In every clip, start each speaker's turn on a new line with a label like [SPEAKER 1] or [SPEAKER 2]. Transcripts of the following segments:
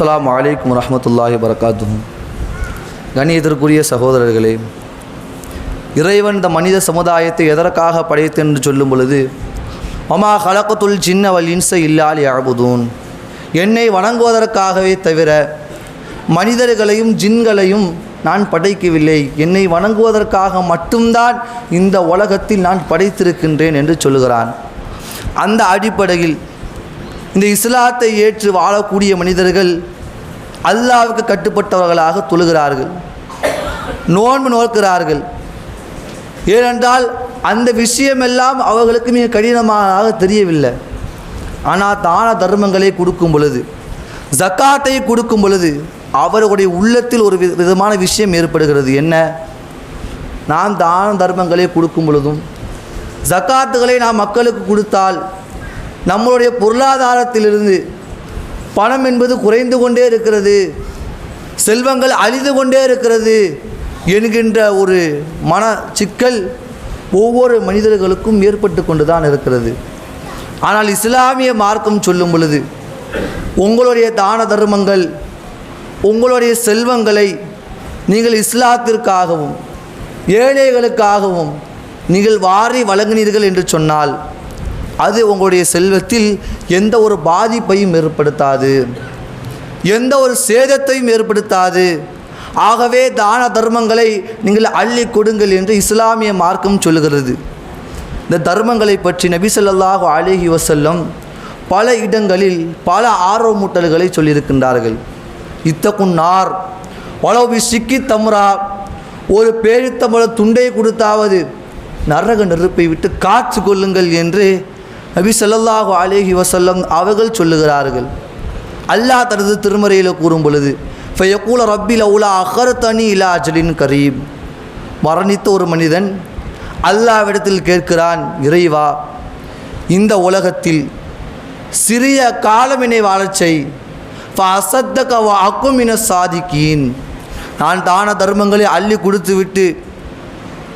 [SPEAKER 1] அஸ்லாம் வலைக்கம் வரமத்துல்லாஹி வரகாத்தும் கணியத்திற்குரிய சகோதரர்களே இறைவன் இந்த மனித சமுதாயத்தை எதற்காக படைத்து என்று சொல்லும் பொழுது மமா கலக்கத்துள் சின்ன வல் இல்லால் யாபுதூன் என்னை வணங்குவதற்காகவே தவிர மனிதர்களையும் ஜின்களையும் நான் படைக்கவில்லை. என்னை வணங்குவதற்காக மட்டும்தான் இந்த உலகத்தில் நான் படைத்திருக்கின்றேன் என்று சொல்லுகிறான். அந்த அடிப்படையில் இந்த இஸ்லாத்தை ஏற்று வாழக்கூடிய மனிதர்கள் அல்லாவுக்கு கட்டுப்பட்டவர்களாக தொழுகிறார்கள் நோன்பு நோக்கிறார்கள் ஏனென்றால் அந்த விஷயமெல்லாம் அவர்களுக்கு மிக கடினமாக தெரியவில்லை. ஆனால் தான தர்மங்களை கொடுக்கும் பொழுது ஜக்காத்தை கொடுக்கும் பொழுது அவர்களுடைய உள்ளத்தில் ஒரு வி- விதமான விஷயம் ஏற்படுகிறது. என்ன? நாம் தான தர்மங்களை கொடுக்கும் பொழுதும் ஜக்காத்துகளை நாம் மக்களுக்கு கொடுத்தால் நம்மளுடைய பொருளாதாரத்திலிருந்து பணம் என்பது குறைந்து கொண்டே இருக்கிறது. செல்வங்கள் அழிந்து கொண்டே இருக்கிறது என்கின்ற ஒரு மன சிக்கல் ஒவ்வொரு மனிதர்களுக்கும் ஏற்பட்டு கொண்டு தான் இருக்கிறது. ஆனால் இஸ்லாமிய மார்க்கம் சொல்லும் பொழுது உங்களுடைய தான தர்மங்கள் உங்களுடைய செல்வங்களை நீங்கள் இஸ்லாத்திற்காகவும் ஏழைகளுக்காகவும் நீங்கள் வாரி வழங்கினீர்கள் என்று சொன்னால் அது உங்களுடைய செல்வத்தில் எந்த ஒரு பாதிப்பையும் ஏற்படுத்தாது. எந்த ஒரு சேதத்தையும் ஏற்படுத்தாது. ஆகவே தான தர்மங்களை நீங்கள் அள்ளி கொடுங்கள் என்று இஸ்லாமிய மார்க்கம் சொல்லுகிறது. இந்த தர்மங்களை பற்றி நபிசல்லாஹு ஸல்லல்லாஹு வசல்லம் பல இடங்களில் பல ஆர்வமூட்டல்களை சொல்லியிருக்கின்றார்கள். இத்தக்கும் நார் வளவி சிக்கி தம்ரா ஒரு பேரித்தம்பள துண்டை கொடுத்தாவது நரக நெருப்பை விட்டு காத்து கொள்ளுங்கள் என்று நபி சொல்லல்லாஹு அலேஹி வசல்லம் அவர்கள் சொல்லுகிறார்கள். அல்லாஹ் தனது திருமறையில் கூறும் பொழுது ஃபயக்கூல ரப்பில் அவுலா அகரத்தனி இலா அஜலின் கரீம். மரணித்த ஒரு மனிதன் அல்லாவிடத்தில் கேட்கிறான் இறைவா இந்த உலகத்தில் சிறிய காலமினை வாழச்சை அசத்த அசத்தக அக்குமின சாதிக்கீன் நான் தான தர்மங்களை அள்ளி கொடுத்து விட்டு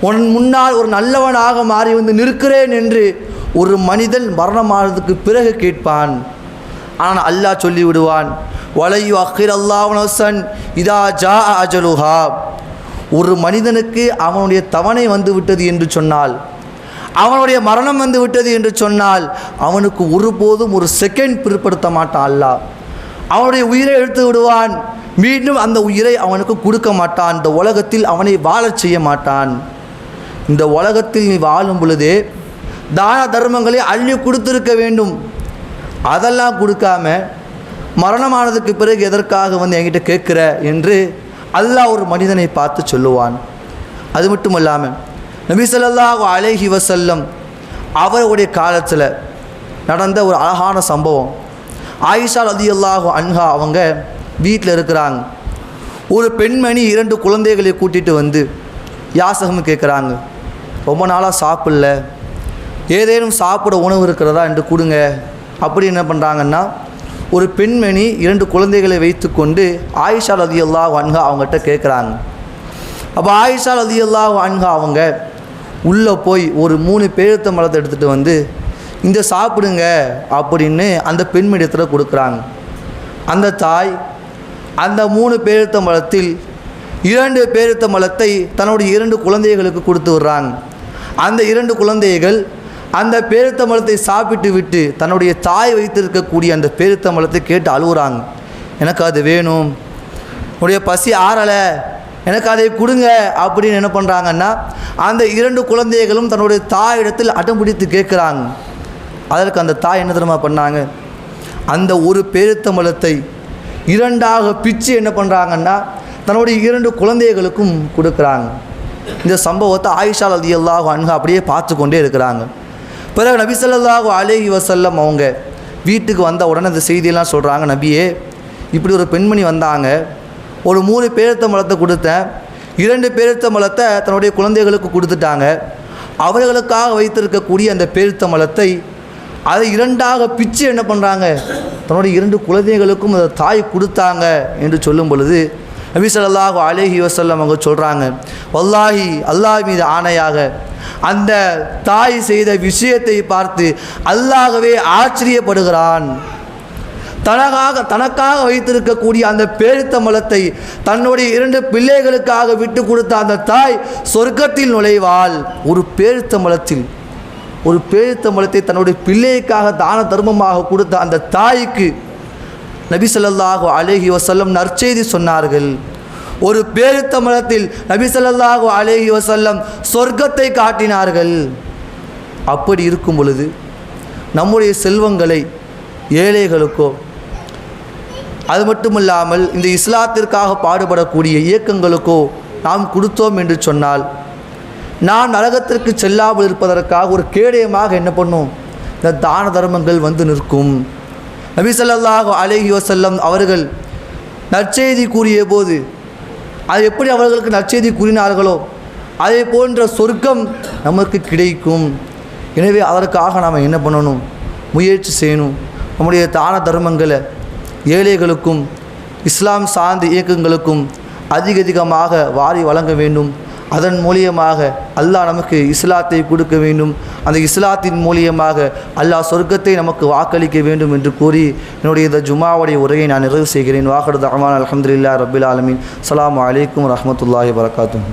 [SPEAKER 1] உன் முன்னால் ஒரு நல்லவனாக மாறி வந்து நிற்கிறேன் என்று ஒரு மனிதன் மரணமானதுக்கு பிறகு கேட்பான். ஆனால் அல்லாஹ் சொல்லிவிடுவான் வலையு அஹிர் அல்லாஹன் இதா ஜா அஜலுஹா. ஒரு மனிதனுக்கு அவனுடைய தவணை வந்து விட்டது என்று சொன்னால் அவனுடைய மரணம் வந்து விட்டது என்று சொன்னால் அவனுக்கு ஒருபோதும் ஒரு செகண்ட் பிற்படுத்த மாட்டான் அல்லாஹ். அவனுடைய உயிரை எடுத்து விடுவான். மீண்டும் அந்த உயிரை அவனுக்கு கொடுக்க மாட்டான். இந்த உலகத்தில் அவனை வாழச் செய்ய மாட்டான். இந்த உலகத்தில் நீ வாழும் பொழுதே தான தர்மங்களை அள்ளி கொடுத்திருக்க வேண்டும். அதெல்லாம் கொடுக்காம மரணமானதுக்கு பிறகு எதற்காக வந்து என்கிட்ட கேட்குற என்று அல்லாஹ் ஒரு மனிதனை பார்த்து சொல்லுவான். அது மட்டும் இல்லாமல் நபிசல்லாஹ் ஸல்லல்லாஹு வசல்லம் அவருடைய காலத்தில் நடந்த ஒரு அழகான சம்பவம். ஆயிஷா ரலியல்லாஹு அன்ஹா அவங்க வீட்டில் இருக்கிறாங்க. ஒரு பெண்மணி இரண்டு குழந்தைகளை கூட்டிகிட்டு வந்து யாசகம் கேட்குறாங்க ரொம்ப நாளாக சாப்பிடல. ஏதேனும் சாப்பிட உணவு இருக்கிறதா என்று கொடுங்க. அப்படி என்ன பண்ணுறாங்கன்னா ஒரு பெண்மணி இரண்டு குழந்தைகளை வைத்துக்கொண்டு ஆயிஷா ரலியல்லாஹு அன்ஹா அவங்ககிட்ட கேட்குறாங்க. அப்போ ஆயிஷா ரலியல்லாஹு வான்கா அவங்க உள்ளே போய் ஒரு மூணு பேருத்த மரத்தை எடுத்துகிட்டு வந்து இந்த சாப்பிடுங்க அப்படின்னு அந்த பெண்மணியத்தில் கொடுக்குறாங்க. அந்த தாய் அந்த மூணு பேருத்த மலத்தில் இரண்டு பேருத்த மலத்தை தன்னுடைய இரண்டு குழந்தைகளுக்கு கொடுத்து விடுறாங்க. அந்த இரண்டு குழந்தைகள் அந்த பேருத்தமலத்தை சாப்பிட்டு விட்டு தன்னுடைய தாய் வைத்திருக்கக்கூடிய அந்த பேருத்தமலத்தை கேட்டு அழுகுறாங்க. எனக்கு அது வேணும். உடைய பசி ஆறலை. எனக்கு அதை கொடுங்க அப்படின்னு என்ன பண்ணுறாங்கன்னா அந்த இரண்டு குழந்தைகளும் தன்னுடைய தாயிடத்தில் அடம் பிடித்து கேட்குறாங்க. அதற்கு அந்த தாய் என்ன தெரியுமா பண்ணாங்க? அந்த ஒரு பேருத்தம்பழத்தை இரண்டாக பிச்சு என்ன பண்ணுறாங்கன்னா தன்னுடைய இரண்டு குழந்தைகளுக்கும் கொடுக்குறாங்க. இந்த சம்பவத்தை ஆயிஷா அலி அல்லாஹ் அன்ஹா அப்படியே பார்த்து கொண்டே இருக்கிறாங்க. பிறகு நபி ஸல்லல்லாஹு அலைஹி வஸல்லம் அவங்க வீட்டுக்கு வந்த உடனே அந்த செய்தியெல்லாம் சொல்கிறாங்க நபியே இப்படி ஒரு பெண்மணி வந்தாங்க. ஒரு மூணு பேருத்தம்பழத்தை கொடுத்தேன். இரண்டு பேருத்தம்பழத்தை தன்னுடைய குழந்தைகளுக்கு கொடுத்துட்டாங்க. அவர்களுக்காக வைத்திருக்கக்கூடிய அந்த பேருத்த மலத்தை அதை இரண்டாக பிச்சு என்ன பண்ணுறாங்க தன்னுடைய இரண்டு குழந்தைகளுக்கும் அதை தாய் கொடுத்தாங்க என்று சொல்லும் பொழுது நபி ஸல்லல்லாஹு அலைஹி அவங்க சொல்கிறாங்க வல்லாஹி அல்லாஹ் மீது ஆணையாக அந்த தாய் செய்த விஷயத்தை பார்த்து அல்லாகவே ஆச்சரியப்படுகிறான். தனக்காக தனக்காக வைத்திருக்கக்கூடிய அந்த பேரித்தம்பளத்தை தன்னுடைய இரண்டு பிள்ளைகளுக்காக விட்டு கொடுத்த அந்த தாய் சொர்க்கத்தில் நுழைவாள். ஒரு பேரித்தம்பளத்தில் ஒரு பேரித்தம்பளத்தை தன்னுடைய பிள்ளைக்காக தான தர்மமாக கொடுத்த அந்த தாய்க்கு நபி ஸல்லல்லாஹு அலைஹி வசல்லம் நற்செய்தி சொன்னார்கள். ஒரு பேரித்தம்பளத்தில் நபி ஸல்லல்லாஹு அலைஹி வசல்லம் சொர்க்கத்தை காட்டினார்கள். அப்படி இருக்கும் பொழுது நம்முடைய செல்வங்களை ஏழைகளுக்கோ அது மட்டுமில்லாமல் இந்த இஸ்லாத்திற்காக பாடுபடக்கூடிய இயக்கங்களுக்கோ நாம் கொடுத்தோம் என்று சொன்னால் நான் நரகத்திற்கு செல்லாமல் இருப்பதற்காக ஒரு கேடயமாக என்ன பண்ணும்? இந்த தான தர்மங்கள் வந்து நிற்கும். நபிசல்லாஹு ஸல்லல்லாஹு அலைஹி அவர்கள் நற்செய்தி கூறிய போது அது எப்படி அவர்களுக்கு நற்செய்தி கூறினார்களோ அதே போன்ற சொர்க்கம் நமக்கு கிடைக்கும். எனவே அதற்காக நாம் என்ன பண்ணணும்? முயற்சி செய்யணும். நம்முடைய தான தர்மங்களை ஏழைகளுக்கும் இஸ்லாம் சார்ந்த இயக்கங்களுக்கும் அதிக அதிகமாக வாரி வழங்க வேண்டும். அதன் மூலியமாக அல்லாஹ் நமக்கு இஸ்லாத்தை கொடுக்க வேண்டும். அந்த இஸ்லாத்தின் மூலியமாக அல்லாஹ் சொர்க்கத்தை நமக்கு வாக்களிக்க வேண்டும் என்று கூறி என்னுடைய இந்த ஜுமாவுடைய உரையை நான் நிறைவு செய்கிறேன். வாக்கடு ரஹ்மான் அலமதுல்லா ரபில் ஆலமின். அலாம் அலைக்கும் ரஹமத்துல்லாஹி வரகாத்தும்